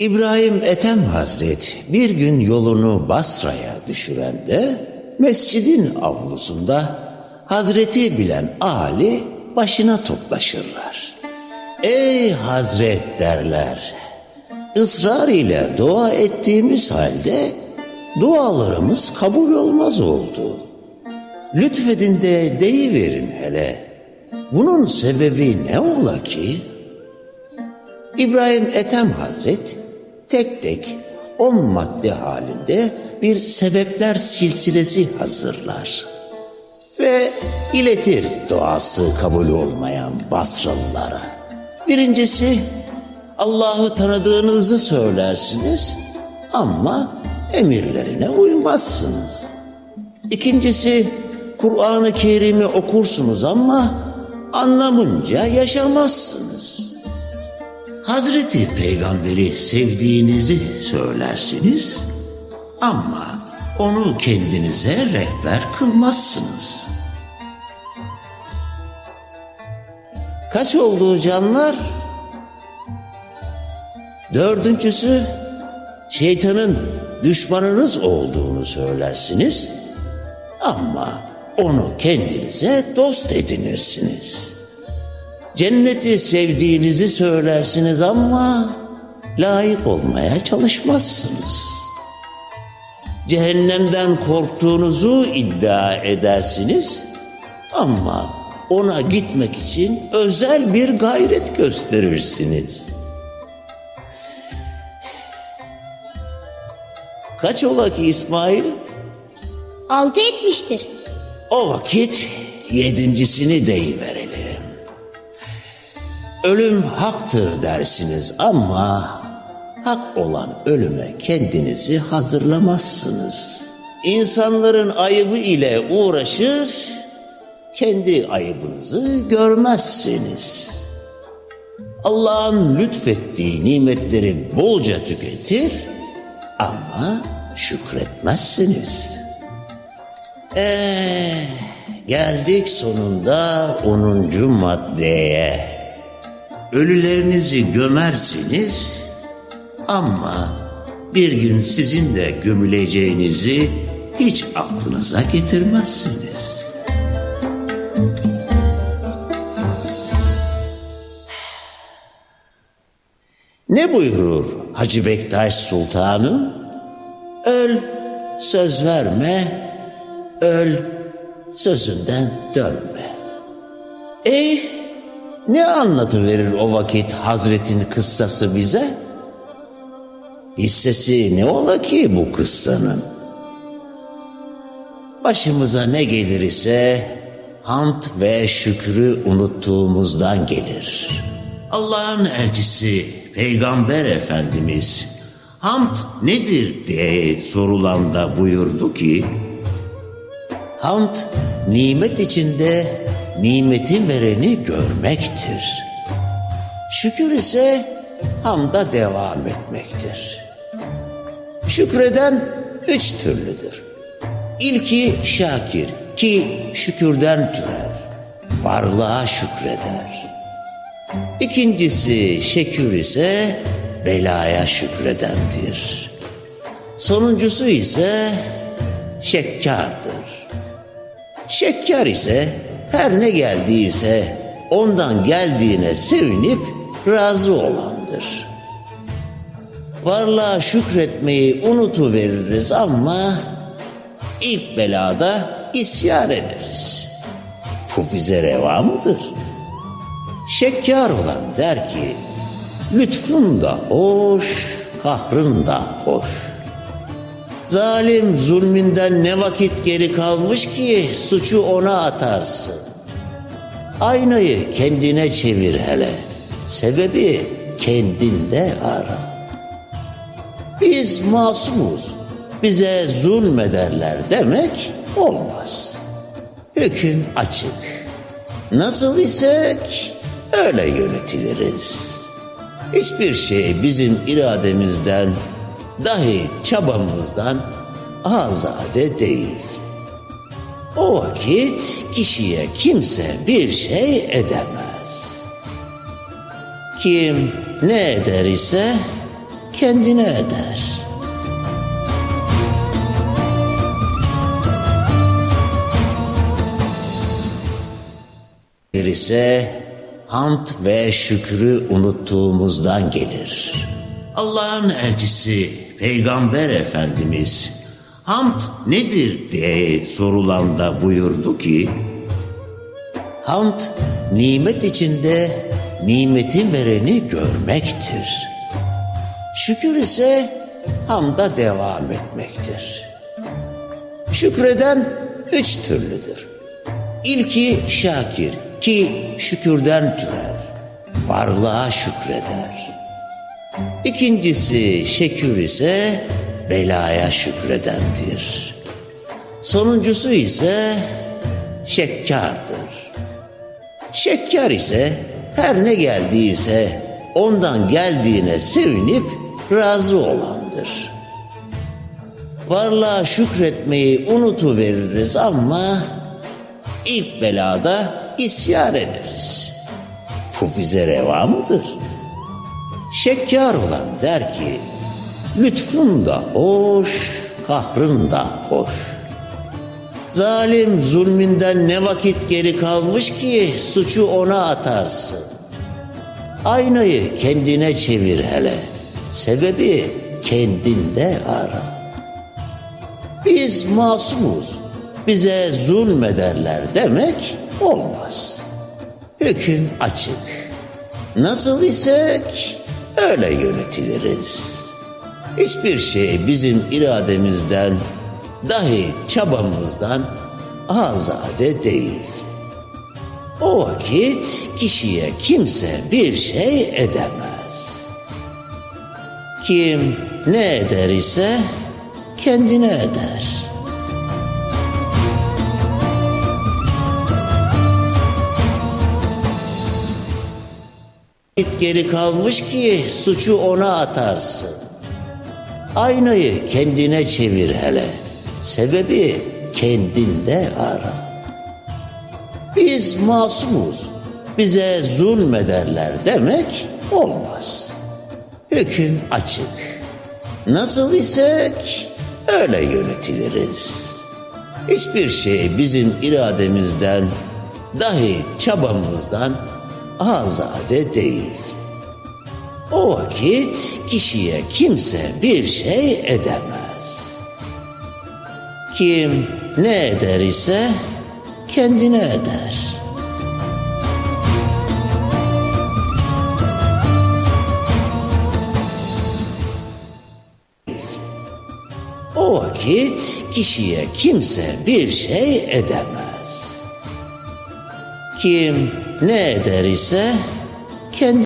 İbrahim Ethem Hazret bir gün yolunu Basra'ya düşürende mescidin avlusunda Hazreti bilen Ali başına toplaşırlar. Ey Hazret derler. ısrar ile dua ettiğimiz halde dualarımız kabul olmaz oldu. Lütfedin de deyiverin hele. Bunun sebebi ne ola ki? İbrahim Ethem Hazret tek tek on madde halinde bir sebepler silsilesi hazırlar. Ve iletir duası kabul olmayan Basralılara. Birincisi Allah'ı tanıdığınızı söylersiniz ama emirlerine uymazsınız. İkincisi Kur'an-ı Kerim'i okursunuz ama anlamınca yaşamazsınız. Hazreti Peygamberi sevdiğinizi söylersiniz ama onu kendinize rehber kılmazsınız. Kaç olduğu canlar? Dördüncüsü şeytanın düşmanınız olduğunu söylersiniz ama onu kendinize dost edinirsiniz. Cenneti sevdiğinizi söylersiniz ama layık olmaya çalışmazsınız. Cehennemden korktuğunuzu iddia edersiniz ama ona gitmek için özel bir gayret gösterirsiniz. Kaç ola ki İsmail? Altı etmiştir. O vakit yedincisini deyiverelim. Ölüm haktır dersiniz ama hak olan ölüme kendinizi hazırlamazsınız. İnsanların ayıbı ile uğraşır, kendi ayıbınızı görmezsiniz. Allah'ın lütfettiği nimetleri bolca tüketir ama şükretmezsiniz. Ee, geldik sonunda 10. maddeye. Ölülerinizi gömersiniz ama bir gün sizin de gömüleceğinizi hiç aklınıza getirmezsiniz. Ne buyurur Hacı Bektaş Sultanım? Öl, söz verme, öl, sözünden dönme. Ey, ne anlatıverir o vakit Hazretin kıssası bize? Hissesi ne ola ki bu kıssanın? Başımıza ne gelir ise hamd ve şükrü unuttuğumuzdan gelir. Allah'ın elçisi Peygamber Efendimiz hamd nedir diye sorulanda buyurdu ki Hamd nimet içinde nimeti vereni görmektir. Şükür ise hamda devam etmektir. Şükreden üç türlüdür. İlki şakir ki şükürden türer. Varlığa şükreder. İkincisi şekür ise belaya şükredendir. Sonuncusu ise şekkardır. Şekkar ise her ne geldiyse ondan geldiğine sevinip razı olandır. Varlığa şükretmeyi unutuveririz ama ilk belada isyan ederiz. Bu bize reva mıdır? Şekkar olan der ki, lütfun da hoş, kahrın da hoş. Zalim zulmünden ne vakit geri kalmış ki suçu ona atarsın. Aynayı kendine çevir hele. Sebebi kendinde ara. Biz masumuz. Bize zulmederler demek olmaz. Hüküm açık. Nasıl isek öyle yönetiliriz. Hiçbir şey bizim irademizden, dahi çabamızdan azade değil. O vakit kişiye kimse bir şey edemez. Kim ne eder ise kendine eder. İse hamd ve şükrü unuttuğumuzdan gelir. Allah'ın elçisi Peygamber Efendimiz hamd nedir diye sorulanda buyurdu ki Hamd nimet içinde nimeti vereni görmektir. Şükür ise hamda devam etmektir. Şükreden üç türlüdür. İlki şakir ki şükürden türer. Varlığa şükreder. İkincisi şekür ise belaya şükredendir. Sonuncusu ise şekkardır. Şekker ise her ne geldiyse ondan geldiğine sevinip razı olandır. Varlığa şükretmeyi unutuveririz ama ilk belada isyan ederiz. Bu bize reva mıdır? Şekkar olan der ki, lütfun da hoş, kahrın da hoş. Zalim zulmünden ne vakit geri kalmış ki suçu ona atarsın. Aynayı kendine çevir hele. Sebebi kendinde ara. Biz masumuz. Bize zulmederler demek olmaz. Hüküm açık. Nasıl isek öyle yönetiliriz. Hiçbir şey bizim irademizden, dahi çabamızdan azade değil. O vakit kişiye kimse bir şey edemez. Kim ne eder ise kendine eder. Geri kalmış ki suçu ona atarsın. Aynayı kendine çevir hele. Sebebi kendinde ara. Biz masumuz. Bize zulmederler demek olmaz. Hüküm açık. Nasıl isek öyle yönetiliriz. Hiçbir şey bizim irademizden, dahi çabamızdan azade değil. O vakit kişiye kimse bir şey edemez. Kim ne eder ise kendine eder. O vakit kişiye kimse bir şey edemez. Kim ne eder ise kendi